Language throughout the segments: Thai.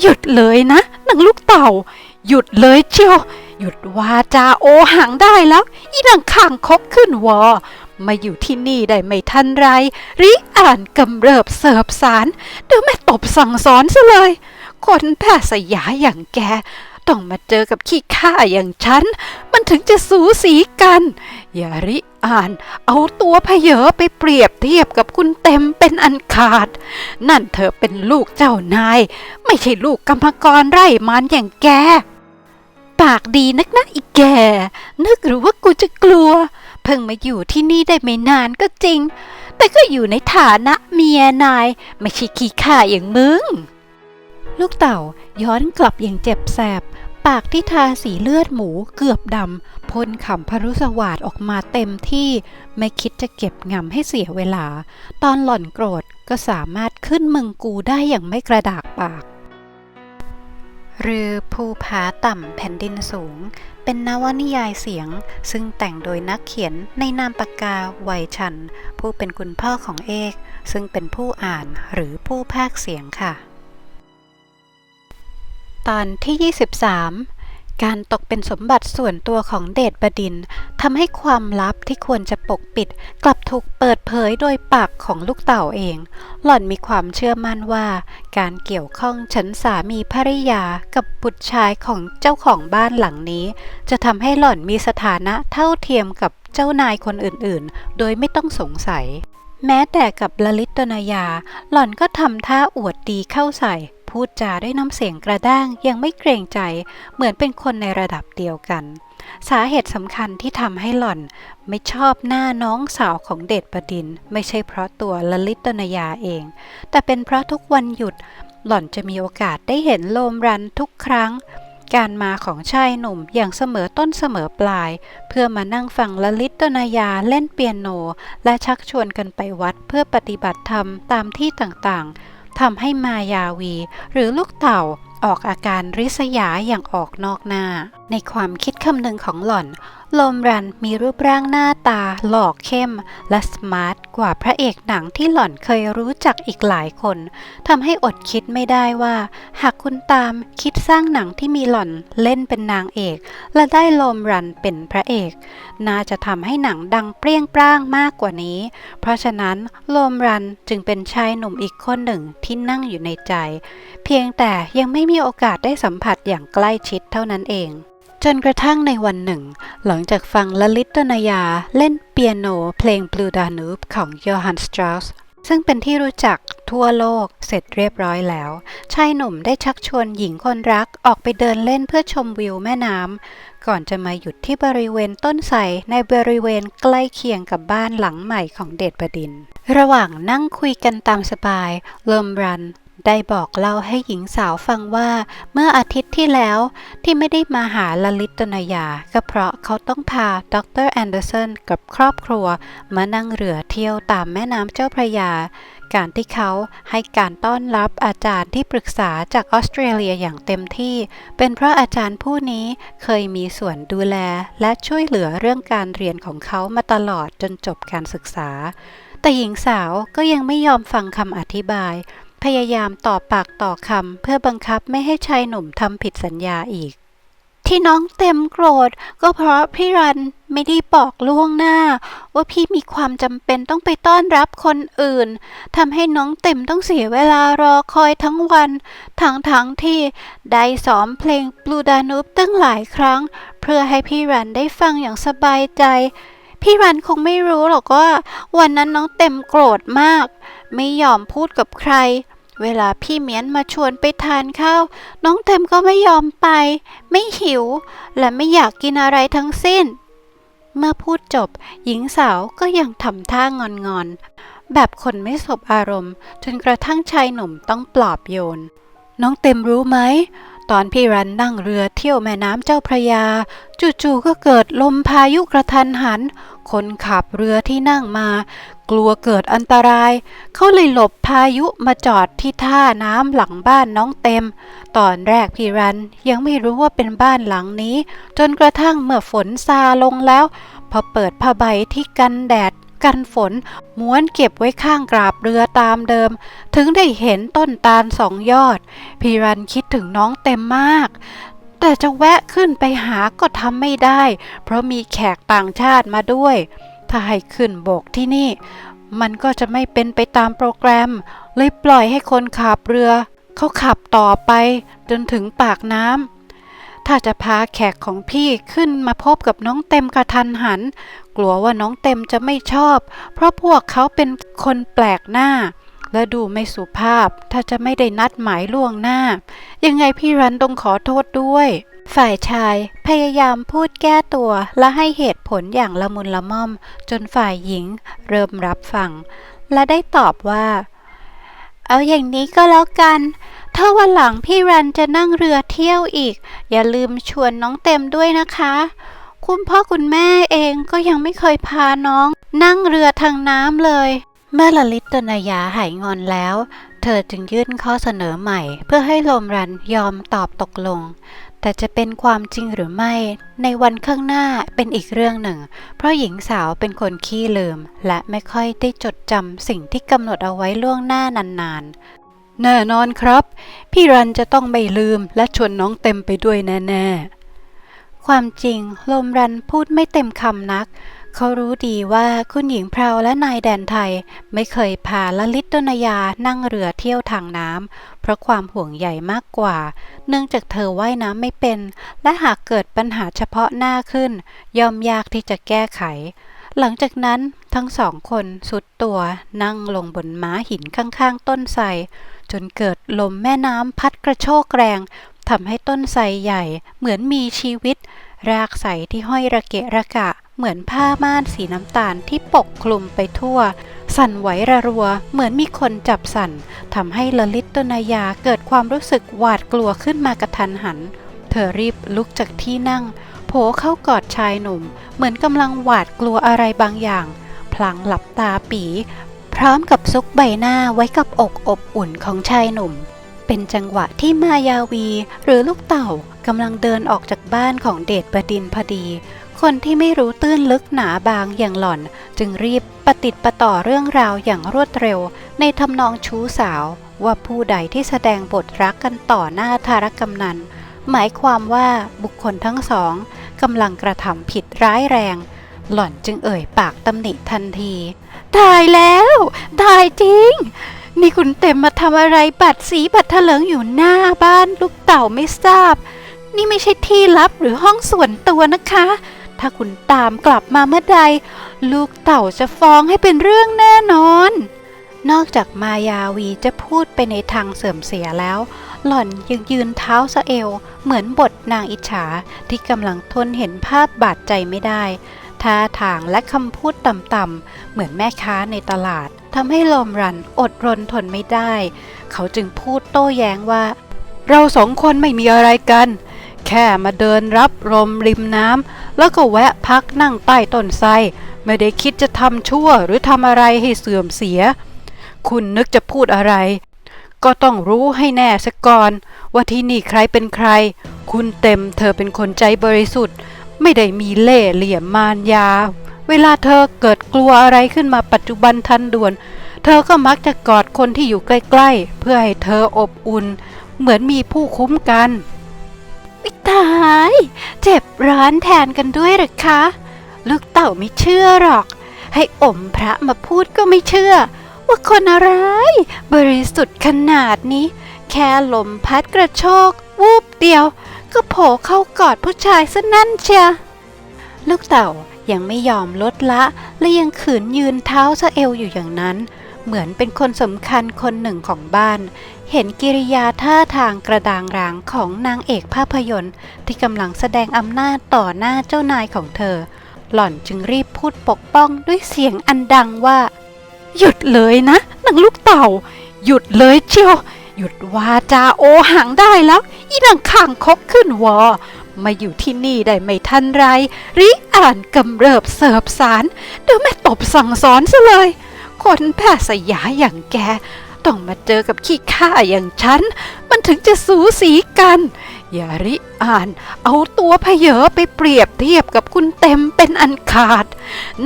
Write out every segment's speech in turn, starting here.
หยุดเลยนะนางลูกเต่า หยุดเลยเชียว หยุดวาจาโอหังได้แล้ว อีนางข้างคกขึ้นวอ มาอยู่ที่นี่ได้ไม่ทันไรริอ่านกำเริบเสิบสารเดี๋ยวแม่ตบสั่งสอนซะเลย คนแพทย์สยาอย่างแก ต้องมาเจอกับขี้ข้าอย่างฉัน มันถึงจะสูสีกัน อย่าริอ่านเอาตัวพเหยอไปเปรียบเทียบกับคุณเต็มเป็นอันขาด นั่นเธอเป็นลูกเจ้านาย ไม่ใช่ลูกกรรมกรไร่มันอย่างแก ปากดีนักนะอีแก นึกหรือว่ากูจะกลัว เพิ่งมาอยู่ที่นี่ได้ไม่นานก็จริง แต่ก็อยู่ในฐานะเมียนาย ไม่ใช่ขี้ข่าอย่างมึง ลูกเต่าย้อนกลับอย่างเจ็บแสบ ปากที่ทาสีเลือดหมูเกือบดำพ่นขำพรุสวาดออกมาเต็มที่ไม่คิดจะเก็บงำให้เสียเวลา ตอนหล่อนโกรธก็สามารถขึ้นมึงกูได้อย่างไม่กระดากปากเรือภูผาต่ำแผ่นดินสูง เป็นนวนิยายเสียง ซึ่งแต่งโดยนักเขียนในนามปากกาไวยชัน ผู้เป็นคุณพ่อของเอก ซึ่งเป็นผู้อ่านหรือผู้พากย์เสียงค่ะ ตอนที่ 23 การตกเป็นสมบัติส่วนตัวของเดชบดินทำให้ความลับที่ควรจะปกปิด กลับถูกเปิดเผยโดยปากของลูกเต่าเอง หล่อนมีความเชื่อมั่นว่า การเกี่ยวข้องฉันสามีภริยากับบุตรชายของเจ้าของบ้านหลังนี้ จะทำให้หล่อนมีสถานะเท่าเทียมกับเจ้านายคนอื่นๆ โดยไม่ต้องสงสัย แม้แต่กับลลิตตนยา หล่อนก็ทำท่าอวดดีเข้าใส่ พูดจาด้วยน้ำเสียงกระด้างยังไม่เกรงใจ เหมือนเป็นคนในระดับเดียวกัน สาเหตุสำคัญที่ทำให้หล่อนไม่ชอบหน้าน้องสาวของเดชบดิน ไม่ใช่เพราะตัวลลิตนยาเอง แต่เป็นเพราะทุกวันหยุด หล่อนจะมีโอกาสได้เห็นโลมรันทุกครั้งการมาของชายหนุ่มอย่างเสมอต้นเสมอปลาย เพื่อมานั่งฟังลลิตตนยาเล่นเปียโน และชักชวนกันไปวัดเพื่อปฏิบัติธรรมตามที่ต่างๆ ทำให้มายาวี หรือลูกเต่าออกอาการริษยาอย่างออกนอกหน้า ในความคิดคำนึงของหล่อน ลมรันมีรูปร่างหน้าตา หล่อเข้ม และสมาร์ทกว่าพระเอกหนังที่หล่อนเคยรู้จักอีกหลายคนทำให้อดคิดไม่ได้ว่า หากคุณตามคิดสร้างหนังที่มีหล่อนเล่นเป็นนางเอก และได้ลมรันเป็นพระเอก น่าจะทำให้หนังดังเปรี้ยงปร้างมากกว่านี้ เพราะฉะนั้นลมรันจึงเป็นชายหนุ่มอีกคนหนึ่งที่นั่งอยู่ในใจ เพียงแต่ยังไม่มีโอกาสได้สัมผัสอย่างใกล้ชิดเท่านั้นเอง จนกระทั่งในวันหนึ่ง หลังจากฟังลลิตตนยาเล่นเปียโนเพลง Blue Danube ของโยฮันสตร u สซึ่งเป็นที่รู้จักทั่วโลกเสร็จเรียบร้อยแล้ว ชายหนุ่มได้ชักชวนหญิงคนรักออกไปเดินเล่นเพื่อชมวิวแม่น้ำ ก่อนจะมาหยุดที่บริเวณต้นไทรในบริเวณใกล้เคียงกับบ้านหลังใหม่ของเดชบดินทร์ระหว่างนั่งคุยกันตามสบาย เลิมรัน ได้บอกเล่าให้หญิงสาวฟังว่า เมื่ออาทิตย์ที่แล้วที่ไม่ได้มาหาลลิตนยา ก็เพราะเขาต้องพาดรแอนเดอร์สันกับครอบครัว มานั่งเรือเที่ยวตามแม่น้ำเจ้าพระยา การที่เขาให้การต้อนรับอาจารย์ที่ปรึกษาจากออสเตรเลียอย่างเต็มที่ เป็นเพราะอาจารย์ผู้นี้เคยมีส่วนดูแลและช่วยเหลือเรื่องการเรียนของเขามาตลอดจนจบการศึกษา แต่หญิงสาวก็ยังไม่ยอมฟังคำอธิบาย พยายามต่อปากต่อคำเพื่อบังคับไม่ให้ชายหนุ่มทำผิดสัญญาอีก ที่น้องเต็มโกรธ ก็เพราะพี่รันไม่ได้บอกล่วงหน้า ว่าพี่มีความจำเป็นต้องไปต้อนรับคนอื่นทำให้น้องเต็มต้องเสียเวลารอคอยทั้งวัน ทั้งทั้งที่ได้ซ้อมเพลง Blue Danube ตั้งหลายครั้ง เพื่อให้พี่รันได้ฟังอย่างสบายใจพี่รันคงไม่รู้หรอกว่า วันนั้นน้องเต็มโกรธมาก ไม่ยอมพูดกับใคร เวลาพี่เมียนมาชวนไปทานข้าว น้องเต็มก็ไม่ยอมไป ไม่หิว และไม่อยากกินอะไรทั้งสิ้น เมื่อพูดจบ หญิงสาวก็ยังทำท่างอนงอนๆแบบคนไม่สบอารมณ์ จนกระทั่งชายหนุ่มต้องปลอบโยน น้องเต็มรู้ไหม ตอนพี่รันนั่งเรือเที่ยวแม่น้ำเจ้าพระยา จู่ๆก็เกิดลมพายุกระทันหัน คนขับเรือที่นั่งมา กลัวเกิดอันตราย เขาเลยหลบพายุมาจอดที่ท่าน้ำหลังบ้านน้องเต็ม ตอนแรกพี่รันยังไม่รู้ว่าเป็นบ้านหลังนี้ จนกระทั่งเมื่อฝนซาลงแล้ว พอเปิดผ้าใบที่กันแดดกันฝนม้วนเก็บไว้ข้างกราบเรือตามเดิม ถึงได้เห็นต้นตาลสองยอด พี่รันคิดถึงน้องเต็มมาก แต่จะแวะขึ้นไปหาก็ทำไม่ได้ เพราะมีแขกต่างชาติมาด้วย ถ้าให้ขึ้นโบกที่นี่ มันก็จะไม่เป็นไปตามโปรแกรม เลยปล่อยให้คนขับเรือ เขาขับต่อไปจนถึงปากน้ำถ้าจะพาแขกของพี่ขึ้นมาพบกับน้องเต็มกระทันหัน กลัวว่าน้องเต็มจะไม่ชอบ เพราะพวกเขาเป็นคนแปลกหน้าและดูไม่สุภาพ ถ้าจะไม่ได้นัดหมายล่วงหน้า ยังไงพี่รันต้องขอโทษด้วย ฝ่ายชายพยายามพูดแก้ตัวและให้เหตุผลอย่างละมุนละม่อม จนฝ่ายหญิงเริ่มรับฟัง และได้ตอบว่า เอาอย่างนี้ก็แล้วกัน ถ้าวันหลังพี่รันจะนั่งเรือเที่ยวอีก อย่าลืมชวนน้องเต็มด้วยนะคะ คุณพ่อคุณแม่เองก็ยังไม่เคยพาน้อง นั่งเรือทางน้ำเลยเมื่อละลิตนายาหายงอนแล้ว เธอจึงยื่นข้อเสนอใหม่ เพื่อให้ลมรันยอมตอบตกลง แต่จะเป็นความจริงหรือไม่ ในวันข้างหน้าเป็นอีกเรื่องหนึ่ง เพราะหญิงสาวเป็นคนขี้ลืม และไม่ค่อยได้จดจำสิ่งที่กำหนดเอาไว้ล่วงหน้านานๆ แน่นอนครับ พี่รันจะต้องไม่ลืมและชวนน้องเต็มไปด้วยแน่ๆ ความจริงลมรันพูดไม่เต็มคำนัก เขารู้ดีว่าคุณหญิงเพราวและนายแดนไทยไม่เคยพาละลิตดนยานั่งเรือเที่ยวทางน้ำเพราะความห่วงใยมากกว่า เนื่องจากเธอว่ายน้ำไม่เป็น และหากเกิดปัญหาเฉพาะหน้าขึ้น ย่อมยากที่จะแก้ไข หลังจากนั้นทั้งสองคนสุดตัวนั่งลงบนม้าหินข้างๆ ต้นไทรจนเกิดลมแม่น้ำพัดกระโชกแรงทำให้ต้นไทรใหญ่เหมือนมีชีวิต รากใสที่ห้อยระเกะระกะ เหมือนผ้าม่านสีน้ำตาลที่ปกคลุมไปทั่ว สั่นไหวระรัว เหมือนมีคนจับสั่นทำให้ละลิตตนายาเกิดความรู้สึกหวาดกลัวขึ้นมากระทันหัน เธอรีบลุกจากที่นั่ง โผเข้ากอดชายหนุ่ม เหมือนกำลังหวาดกลัวอะไรบางอย่าง พลางหลับตาปี พร้อมกับซุกใบหน้าไว้กับอกอบอุ่นของชายหนุ่ม เป็นจังหวะที่มายาวี หรือลูกเต่ากำลังเดินออกจากบ้านของเดชบดินพอดี คนที่ไม่รู้ตื้นลึกหนาบางอย่างหล่อน จึงรีบปฏิดประต่อเรื่องราวอย่างรวดเร็ว ในทำนองชู้สาว ว่าผู้ใดที่แสดงบทรักกันต่อหน้าธารกำนัน หมายความว่าบุคคลทั้งสองกำลังกระทำผิดร้ายแรง หล่อนจึงเอ่ยปากตำหนิทันที ตายแล้ว ตายจริง นี่คุณเต็มมาทำอะไรบัตรสีบัตรเถลิงอยู่หน้าบ้านลูกเต่าไม่ทราบ นี่ไม่ใช่ที่ลับหรือห้องส่วนตัวนะคะ ถ้าคุณตามกลับมาเมื่อใด ลูกเต่าจะฟ้องให้เป็นเรื่องแน่นอน นอกจากมายาวีจะพูดไปในทางเสื่อมเสียแล้ว หล่อนยังยืนเท้าสะเอว เหมือนบทนางอิจฉาที่กำลังทนเห็นภาพบาดใจไม่ได้ท่าทางและคำพูดต่ำๆเหมือนแม่ค้าในตลาด ทำให้ลมรันอดรนทนไม่ได้ เขาจึงพูดโต้แย้งว่า เราสองคนไม่มีอะไรกัน แค่มาเดินรับลมริมน้ำแล้วก็แวะพักนั่งใต้ต้นไทรไม่ได้คิดจะทำชั่วหรือทำอะไรให้เสื่อมเสีย คุณนึกจะพูดอะไร ก็ต้องรู้ให้แน่ซะก่อน ว่าที่นี่ใครเป็นใคร คุณเต็มเธอเป็นคนใจบริสุทธิ์ ไม่ได้มีเล่ห์เหลี่ยมมารยา เวลาเธอเกิดกลัวอะไรขึ้นมาปัจจุบันทันด่วน เธอก็มักจะกอดคนที่อยู่ใกล้ๆ เพื่อให้เธออบอุ่น เหมือนมีผู้คุ้มกันวิตาย เจ็บร้อนแทนกันด้วยหรือคะ ลูกเต่าไม่เชื่อหรอก ให้อมพระมาพูดก็ไม่เชื่อ ว่าคนอะไร บริสุทธิ์ขนาดนี้ แค่ลมพัดกระโชก วูบเดียว ก็โผล่เข้ากอดผู้ชายซะนั่นเชียลูกเต่า ยังไม่ยอมลดละ และยังขืนยืนเท้าสะเอวอยู่อย่างนั้น เหมือนเป็นคนสำคัญคนหนึ่งของบ้าน เห็นกิริยาท่าทางกระดางรางของนางเอกภาพยนตร์ ที่กำลังแสดงอำนาจต่อหน้าเจ้านายของเธอ หล่อนจึงรีบพูดปกป้องด้วยเสียงอันดังว่า หยุดเลยนะนางลูกเต่า หยุดเลยเชียวหยุดวาจาโอหังได้แล้ว อีนางข้างคกขึ้นวอ มาอยู่ที่นี่ได้ไม่ทันไรริอ่านกำเริบเสิบสารเดี๋ยวแม่ตบสั่งสอนซะเลย คนแพทย์สยาอย่างแก ต้องมาเจอกับขี้ข้าอย่างฉัน มันถึงจะสูสีกัน อย่าริอ่านเอาตัวพเยอไปเปรียบเทียบกับคุณเต็มเป็นอันขาด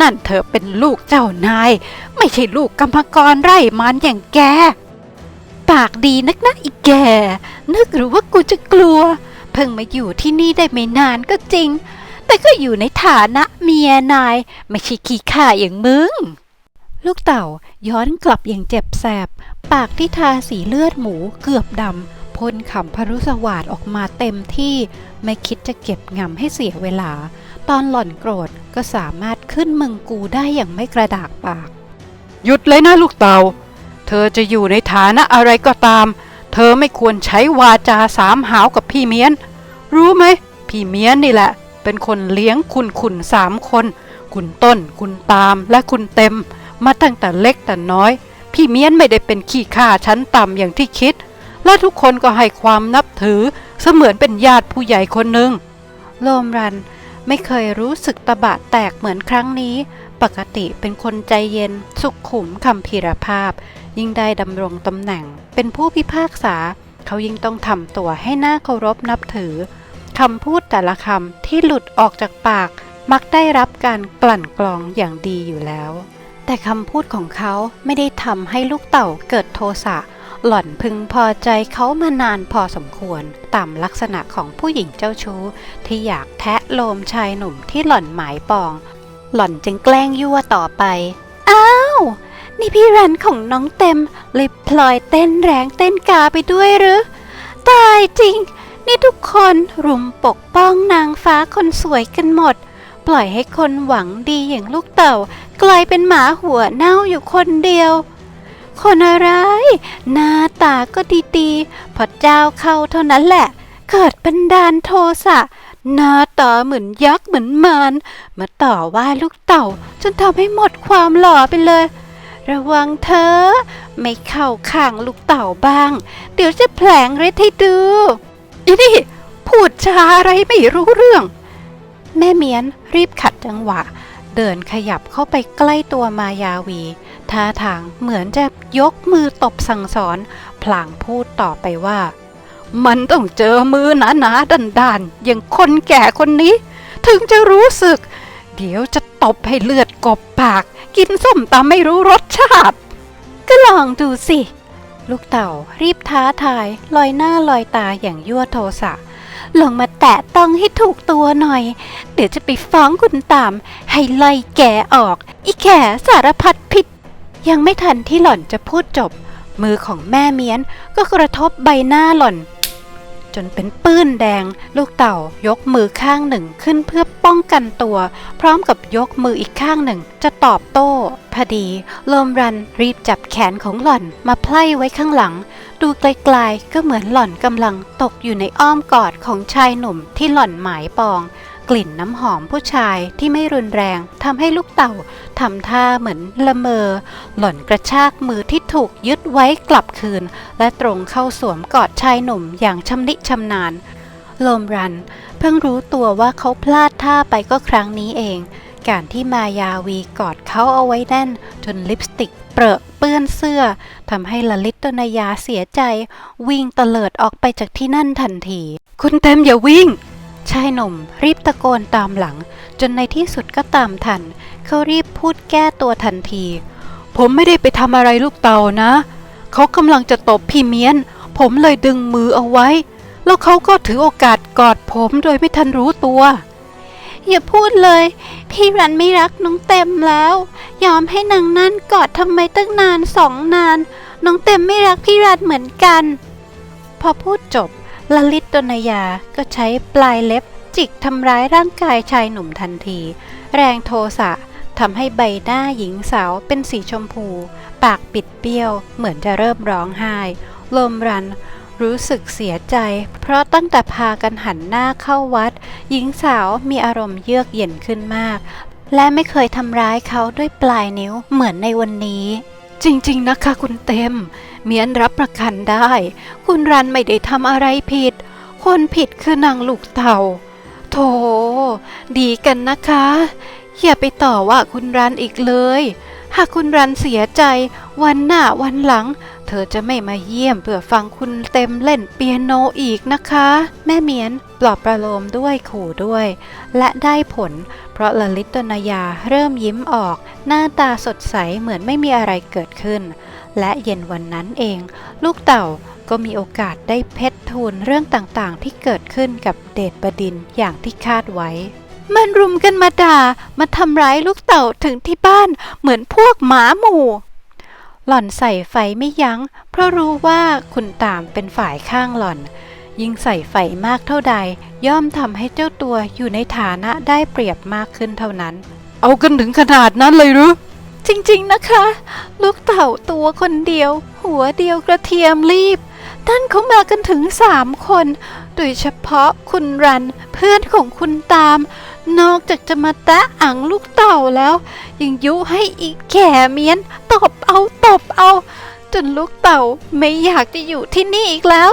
นั่นเธอเป็นลูกเจ้านาย ไม่ใช่ลูกกรรมกรไร่มันอย่างแก ปากดีนักนะอีแก นึกหรือว่ากูจะกลัว พิ่งมาอยู่ที่นี่ได้ไม่นานก็จริง แต่ก็อยู่ในฐานะเมียนาย ไม่ใช่ขี้ข่าอย่างมึง ลูกเต่าย้อนกลับอย่างเจ็บแสบ ปากที่ทาสีเลือดหมูเกือบดำพ่นขำพรุสวาดออกมาเต็มที่ ไม่คิดจะเก็บงำให้เสียเวลา ตอนหล่อนโกรธก็สามารถขึ้นมึงกูได้อย่างไม่กระดากปาก หยุดเลยนะลูกเต่า เธอจะอยู่ในฐานะอะไรก็ตาม ธอไม่ควรใช้วาจาสามหาวกับพี่เมียน รู้ไหม พี่เมียนนี่แหละ เป็นคนเลี้ยงคุณขุนสามคน คุณต้น คุณตามและคุณเต็ม มาตั้งแต่เล็กแต่น้อย พี่เมียนไม่ได้เป็นขี้ข้าชั้นต่ำอย่างที่คิด และทุกคนก็ให้ความนับถือเสมือนเป็นญาติผู้ใหญ่คนหนึ่งโลมรันไม่เคยรู้สึกตะบะแตกเหมือนครั้งนี้ ปกติเป็นคนใจเย็น สุขุมคำพีรภาพ ยิ่งได้ดำรงตำแหน่ง เป็นผู้พิพากษา เขายิ่งต้องทำตัวให้หน่าเคารพนับถือคำพูดแต่ละคำที่หลุดออกจากปาก มักได้รับการกลั่นกรองอย่างดีอยู่แล้ว แต่คำพูดของเขาไม่ได้ทำให้ลูกเต่าเกิดโทสะหล่อนพึงพอใจเขามานานพอสมควร ตามลักษณะของผู้หญิงเจ้าชู้ ที่อยากแทะโลมชายหนุ่มที่หล่อนหมายปอง หล่อนจึงแกล้งยั่วต่อไป อ้าว นี่พี่รันของน้องเต็มเลยพลอยเต้นแรงเต้นกาไปด้วยหรือ ตายจริง นี่ทุกคนรุมปกป้องนางฟ้าคนสวยกันหมด ปล่อยให้คนหวังดีอย่างลูกเต่า กลายเป็นหมาหัวเน่าอยู่คนเดียว คนอะไร หน้าตาก็ดีๆ พอเจ้าเข้าเท่านั้นแหละ เกิดบันดาลโทสะหน้าตาเหมือนยักษ์เหมือนมารมาต่อว่าลูกเต่า จนทำให้หมดความหล่อไปเลย ระวังเธอ ไม่เข้าข้างลูกเต่าบ้าง เดี๋ยวจะแผลงฤทธิ์ให้ดูอีนี่พูดจาอะไรไม่รู้เรื่อง แม่เมียนรีบขัดจังหวะ เดินขยับเข้าไปใกล้ตัวมายาวี ท่าทางเหมือนจะยกมือตบสั่งสอน พลางพูดต่อไปว่า มันต้องเจอมือหนาหนาดันดานๆ อย่างคนแก่คนนี้ ถึงจะรู้สึก เดี๋ยวจะตบให้เลือดกบปาก กินส้มตำไม่รู้รสชาติ ก็ลองดูสิ ลูกเต่ารีบท้าทาย ลอยหน้าลอยตาอย่างยั่วโทสะลงมาแตะต้องให้ถูกตัวหน่อย เดี๋ยวจะไปฟ้องคุณตาม ให้ไล่แกออก อีแขสารพัดผิดยังไม่ทันที่หล่อนจะพูดจบ มือของแม่เมียนก็กระทบใบหน้าหล่อน จนเป็นปื้นแดง ลูกเต่ายกมือข้างหนึ่งขึ้นเพื่อป้องกันตัว พร้อมกับยกมืออีกข้างหนึ่ง จะตอบโต้ พอดีโลมรันรีบจับแขนของหล่อนมาไพล่ไว้ข้างหลัง ดูไกลๆก็เหมือนหล่อนกำลังตกอยู่ในอ้อมกอดของชายหนุ่มที่หล่อนหมายปอง กลิ่นน้ำหอมผู้ชายที่ไม่รุนแรงทำให้ลูกเต่าทำท่าเหมือนละเมอ หล่อนกระชากมือที่ถูกยึดไว้กลับคืน และตรงเข้าสวมกอดชายหนุ่มอย่างชำนิชำนาญโลมรัน เพิ่งรู้ตัวว่าเขาพลาดท่าไปก็ครั้งนี้เอง การที่มายาวีกอดเขาเอาไว้แน่น จนลิปสติกเปรอะเปื้อนเสื้อทำให้ลลิตตนยาเสียใจ วิ่งเตลิดออกไปจากที่นั่นทันที คุณเต็มอย่าวิ่ง ชายหนุ่มรีบตะโกนตามหลัง จนในที่สุดก็ตามทัน เขารีบพูดแก้ตัวทันที ผมไม่ได้ไปทำอะไรลูกเต่านะ เขากำลังจะตบพี่เมียน ผมเลยดึงมือเอาไว้ แล้วเขาก็ถือโอกาสกอดผมโดยไม่ทันรู้ตัว อย่าพูดเลย พี่รันไม่รักน้องเต็มแล้ว ยอมให้นางนั่นกอดทำไมตั้งนานสองนาน น้องเต็มไม่รักพี่รันเหมือนกัน พอพูดจบ ลลิตดนยาก็ใช้ปลายเล็บจิกทำร้ายร่างกายชายหนุ่มทันที แรงโทสะทำให้ใบหน้าหญิงสาวเป็นสีชมพู ปากปิดเบี้ยวเหมือนจะเริ่มร้องไห้ ลมรันรู้สึกเสียใจ เพราะตั้งแต่พากันหันหน้าเข้าวัด หญิงสาวมีอารมณ์เยือกเย็นขึ้นมาก และไม่เคยทำร้ายเขาด้วยปลายนิ้วเหมือนในวันนี้ จริง ๆ นะคะคุณเต็ม เมียนรับประกันได้ คุณรันไม่ได้ทำอะไรผิด คนผิดคือนางลูกเต่า โถ ดีกันนะคะ อย่าไปต่อว่าคุณรันอีกเลย หากคุณรันเสียใจ วันหน้าวันหลัง เธอจะไม่มาเยี่ยมเพื่อฟังคุณเต็มเล่นเปียโนอีกนะคะ แม่เมียนปลอบประโลมด้วยขู่ด้วย และได้ผล เพราะลลิตนายาเริ่มยิ้มออก หน้าตาสดใสเหมือนไม่มีอะไรเกิดขึ้น และเย็นวันนั้นเอง ลูกเต่าก็มีโอกาสได้เพชรทูลเรื่องต่างๆ ที่เกิดขึ้นกับเดชบดินอย่างที่คาดไว้ มันรุมกันมาด่า มาทำร้ายลูกเต่าถึงที่บ้านเหมือนพวกหมาหมู่ หล่อนใส่ไฟไม่ยัง้ง เพราะรู้ว่าคุณตามเป็นฝ่ายข้างหล่อน ยิ่งใส่ไฟมากเท่าใด ย่อมทำให้เจ้าตัวอยู่ในฐานะได้เปรียบมากขึ้นเท่านั้น เอากันถึงขนาดนั้นเลยหรือ จริงๆนะคะ ลูกเต่าตัวคนเดียว หัวเดียวกระเทียมรีบท่านเขามากันถึงสามคน โดยเฉพาะคุณรันเพื่อนของคุณตาม นอกจากจะมาแตะอังลูกเต่าแล้ว ยังยุให้อีกแก่เมียนตบเอาตบเอา จนลูกเต่าไม่อยากจะอยู่ที่นี่อีกแล้ว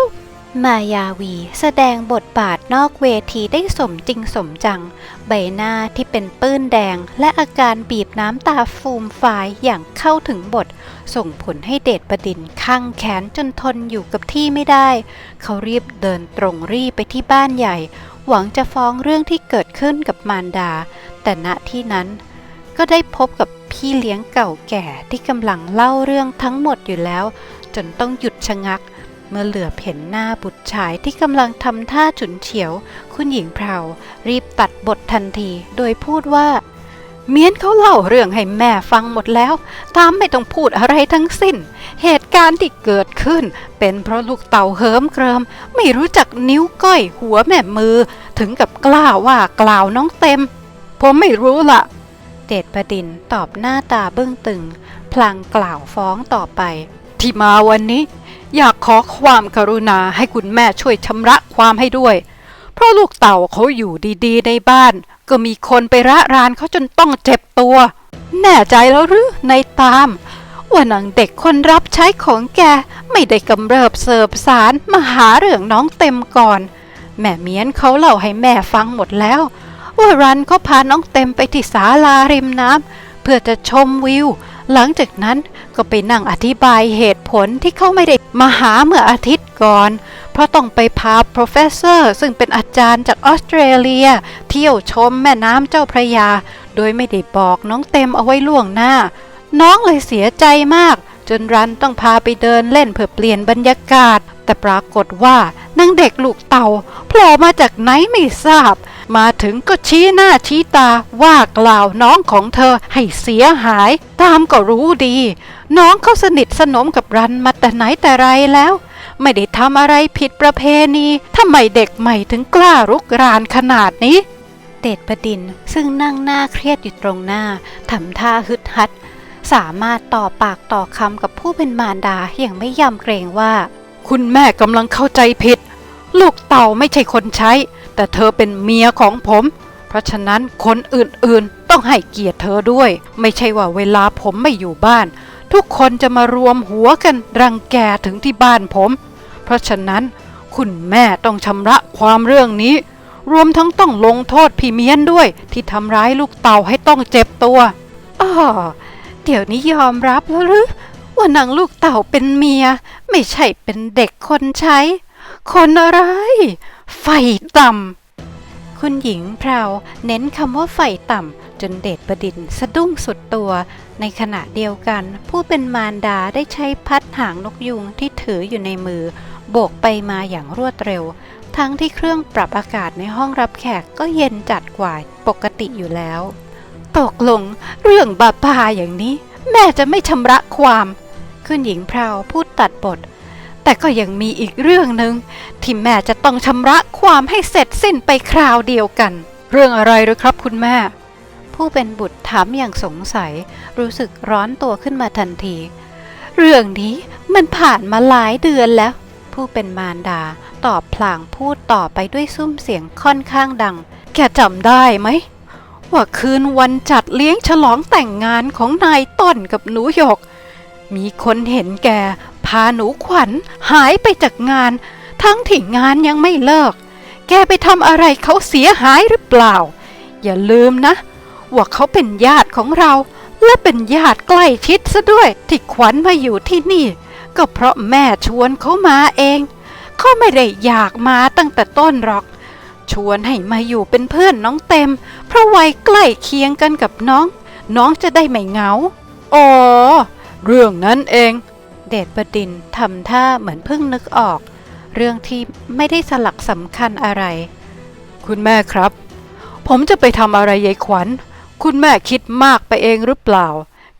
มายาวีแสดงบทบาทนอกเวทีได้สมจริงสมจัง ใบหน้าที่เป็นปื้นแดง และอาการบีบน้ำตาฟูมฟายอย่างเข้าถึงบท ส่งผลให้เดชประดินข้างแขนจนทนอยู่กับที่ไม่ได้ เขารีบเดินตรงรีไปที่บ้านใหญ่ หวังจะฟ้องเรื่องที่เกิดขึ้นกับมารดา แต่ณที่นั้นก็ได้พบกับพี่เลี้ยงเก่าแก่ที่กำลังเล่าเรื่องทั้งหมดอยู่แล้ว จนต้องหยุดชะงักเเมื่อเหลือเห็นหน้าบุตรชายที่กำลังทำท่าฉุนเฉียว คุณหญิงเพรารีบตัดบททันที โดยพูดว่า เมียนเขาเล่าเรื่องให้แม่ฟังหมดแล้ว ตามไม่ต้องพูดอะไรทั้งสิ้น เหตุการณ์ที่เกิดขึ้น เป็นเพราะลูกเต่าเหิมเกริม ไม่รู้จักนิ้วก้อยหัวแม่มือ ถึงกับกล้าว่ากล่าวน้องเต็ม ผมไม่รู้ละเดชประดินตอบหน้าตาเบื้องตึง พลางกล่าวฟ้องต่อไป ที่มาวันนี้ อยากขอความกรุณาให้คุณแม่ช่วยชำระความให้ด้วย เพราะลูกเต่าเขาอยู่ดีๆ ในบ้าน ก็มีคนไประรานเขาจนต้องเจ็บตัว แน่ใจแล้วหรือในตามว่านางเด็กคนรับใช้ของแก ไม่ได้กำเริบเสิบสารมาหาเรื่องน้องเต็มก่อน แม่เมียนเขาเล่าให้แม่ฟังหมดแล้ว ว่ารันเขาพาน้องเต็มไปที่ศาลาริมน้ำเพื่อจะชมวิว หลังจากนั้นก็ไปนั่งอธิบายเหตุผลที่เขาไม่ได้มาหาเมื่ออาทิตย์ก่อน เพราะต้องไปพา professor ซึ่งเป็นอาจารย์จากออสเตรเลีย เที่ยวชมแม่น้ำเจ้าพระยา โดยไม่ได้บอกน้องเต็มเอาไว้ล่วงหน้า น้องเลยเสียใจมาก จนรันต้องพาไปเดินเล่นเพื่อเปลี่ยนบรรยากาศ แต่ปรากฏว่านางเด็กลูกเต่าโผล่มาจากไหนไม่ทราบ มาถึงก็ชี้หน้าชี้ตาว่ากล่าวน้องของเธอให้เสียหาย ตามก็รู้ดี น้องเขาสนิทสนมกับรันมาแต่ไหนแต่ไรแล้ว ไม่ได้ทำอะไรผิดประเพณีทำไมเด็กใหม่ถึงกล้ารุกรานขนาดนี้ เดชประดินซึ่งนั่งหน้าเครียดอยู่ตรงหน้าทำท่าฮึดฮัด สามารถต่อปากต่อคำกับผู้เป็นมารดาอย่างไม่ยำเกรงว่า คุณแม่กำลังเข้าใจผิดลูกเต่าไม่ใช่คนใช้ แต่เธอเป็นเมียของผม เพราะฉะนั้นคนอื่นๆ ต้องให้เกียรติเธอด้วย ไม่ใช่ว่าเวลาผมไม่อยู่บ้าน ทุกคนจะมารวมหัวกันรังแกถึงที่บ้านผม เพราะฉะนั้นคุณแม่ต้องชำระความเรื่องนี้ รวมทั้งต้องลงโทษพี่เมียนด้วย ที่ทำร้ายลูกเต่าให้ต้องเจ็บตัวอ๋อเดี๋ยวนี้ยอมรับแล้วหรือว่านางลูกเต่าเป็นเมีย ไม่ใช่เป็นเด็กคนใช้ คนอะไร ไฟต่ำ คุณหญิงพราวเน้นคำว่าไฟต่ำ จนเดชประดินสะดุ้งสุดตัว ในขณะเดียวกัน ผู้เป็นมารดาได้ใช้พัดหางนกยุงที่ถืออยู่ในมือ โบกไปมาอย่างรวดเร็ว ทั้งที่เครื่องปรับอากาศในห้องรับแขกก็เย็นจัดกว่าปกติอยู่แล้ว ตกลงเรื่องบาบาอย่างนี้ แม่จะไม่ชำระความ คุณหญิงพราวพูดตัดบท แต่ก็ยังมีอีกเรื่องหนึ่งที่แม่จะต้องชำระความให้เสร็จสิ้นไปคราวเดียวกัน เรื่องอะไรหรือครับคุณแม่ ผู้เป็นบุตรถามอย่างสงสัย รู้สึกร้อนตัวขึ้นมาทันที เรื่องนี้มันผ่านมาหลายเดือนแล้ว ผู้เป็นมารดาตอบพลางพูดต่อไปด้วยซุ้มเสียงค่อนข้างดัง แกจำได้ไหมว่าคืนวันจัดเลี้ยงฉลองแต่งงานของนายต้นกับหนูหยก มีคนเห็นแก พาหนูขวัญหายไปจากงาน ทั้งที่งานยังไม่เลิก แกไปทำอะไรเขาเสียหายหรือเปล่า อย่าลืมนะ ว่าเขาเป็นญาติของเรา และเป็นญาติใกล้ชิดซะด้วย ที่ขวัญมาอยู่ที่นี่ ก็เพราะแม่ชวนเขามาเองเขาไม่ได้อยากมาตั้งแต่ต้นหรอก ชวนให้มาอยู่เป็นเพื่อนน้องเต็ม เพราะวัยใกล้เคียงกันกับน้อง น้องจะได้ไม่เหงา อ๋อ เรื่องนั้นเอง ดชบดินทร์ทำท่าเหมือนเพิ่งนึกออก เรื่องที่ไม่ได้สลักสำคัญอะไร คุณแม่ครับ ผมจะไปทำอะไรยายขวัญ คุณแม่คิดมากไปเองหรือเปล่า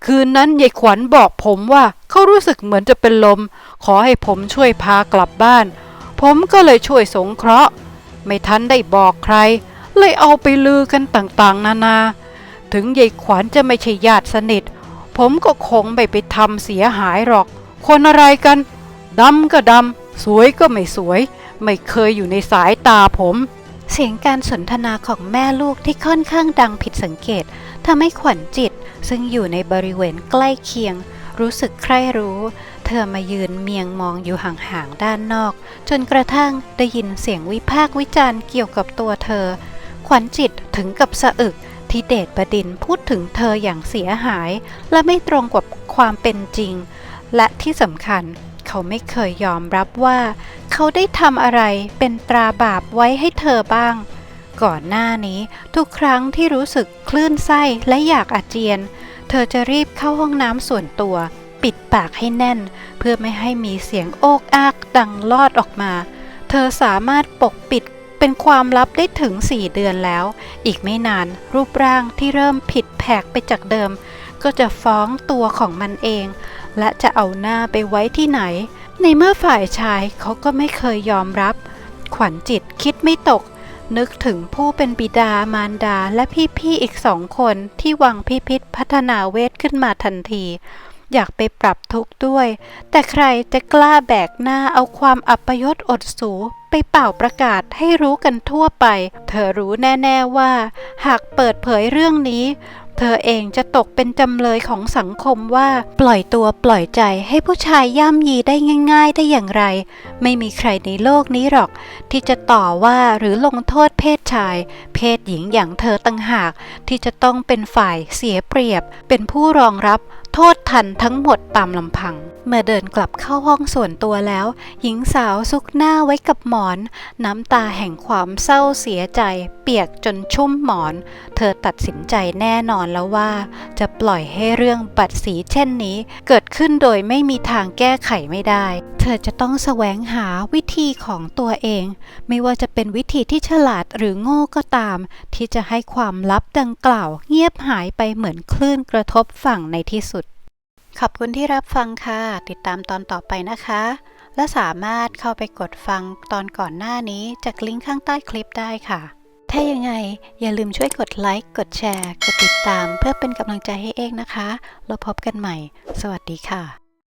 คืนนั้นยายขวัญบอกผมว่าเขารู้สึกเหมือนจะเป็นลม ขอให้ผมช่วยพากลับบ้าน ผมก็เลยช่วยสงเคราะห์ ไม่ทันได้บอกใคร เลยเอาไปลือกันต่างๆ นานา ถึงยายขวัญจะไม่ใช่ญาติสนิทผมก็คงไม่ไปทำเสียหายหรอก คนอะไรกันดำก็ดำสวยก็ไม่สวย ไม่เคยอยู่ในสายตาผม เสียงการสนทนาของแม่ลูกที่ค่อนข้างดังผิดสังเกตทำให้ขวัญจิต ซึ่งอยู่ในบริเวณใกล้เคียง รู้สึกใคร่รู้ เธอมายืนเมียงมองอยู่ห่างๆด้านนอก จนกระทั่งได้ยินเสียงวิพากษ์วิจารณ์เกี่ยวกับตัวเธอ ขวัญจิตถึงกับสะอึกที่เดชบดินพูดถึงเธออย่างเสียหาย และไม่ตรงกับความเป็นจริง และที่สำคัญเขาไม่เคยยอมรับว่า เขาได้ทำอะไรเป็นตราบาปไว้ให้เธอบ้าง ก่อนหน้านี้ทุกครั้งที่รู้สึกคลื่นไส้และอยากอาเจียน เธอจะรีบเข้าห้องน้ำส่วนตัว ปิดปากให้แน่น เพื่อไม่ให้มีเสียงโอกอากดังลอดออกมา เธอสามารถปกปิดเป็นความลับได้ถึง4เดือนแล้ว อีกไม่นานรูปร่างที่เริ่มผิดแผกไปจากเดิม ก็จะฟ้องตัวของมันเอง และจะเอาหน้าไปไว้ที่ไหน ในเมื่อฝ่ายชายเขาก็ไม่เคยยอมรับ ขวัญจิตคิดไม่ตก นึกถึงผู้เป็นบิดามารดาและพี่ๆอีกสองคนที่วังพิพิธพัฒนาเวทขึ้นมาทันที อยากไปปรับทุกข์ด้วย แต่ใครจะกล้าแบกหน้าเอาความอัปยศอดสูไปเป่าประกาศให้รู้กันทั่วไป เธอรู้แน่ ๆว่า หากเปิดเผยเรื่องนี้ เธอเองจะตกเป็นจำเลยของสังคมว่า ปล่อยตัวปล่อยใจให้ผู้ชายย่ำยีได้ง่ายๆได้อย่างไร ไม่มีใครในโลกนี้หรอก ที่จะต่อว่าหรือลงโทษเพศชาย เพศหญิงอย่างเธอต่างหาก ที่จะต้องเป็นฝ่ายเสียเปรียบ เป็นผู้รองรับ โทษทันทั้งหมดตามลำพัง เมื่อเดินกลับเข้าห้องส่วนตัวแล้ว หญิงสาวซุกหน้าไว้กับหมอน น้ำตาแห่งความเศร้าเสียใจ เปียกจนชุ่มหมอน เธอตัดสินใจแน่นอนแล้วว่า จะปล่อยให้เรื่องบัตรสีเช่นนี้ เกิดขึ้นโดยไม่มีทางแก้ไขไม่ได้ เธอจะต้องแสวงหาวิธีของตัวเอง ไม่ว่าจะเป็นวิธีที่ฉลาดหรือโง่ก็ตาม ที่จะให้ความลับดังกล่าว เงียบหายไปเหมือนคลื่นกระทบฝั่งในที่สุด ขอบคุณที่รับฟังค่ะ ติดตามตอนต่อไปนะคะ และสามารถเข้าไปกดฟังตอนก่อนหน้านี้จากลิงก์ข้างใต้คลิปได้ค่ะ ถ้ายังไงอย่าลืมช่วยกดไลค์ กดแชร์ กดติดตาม เพื่อเป็นกำลังใจให้เองนะคะ แล้วพบกันใหม่ สวัสดีค่ะ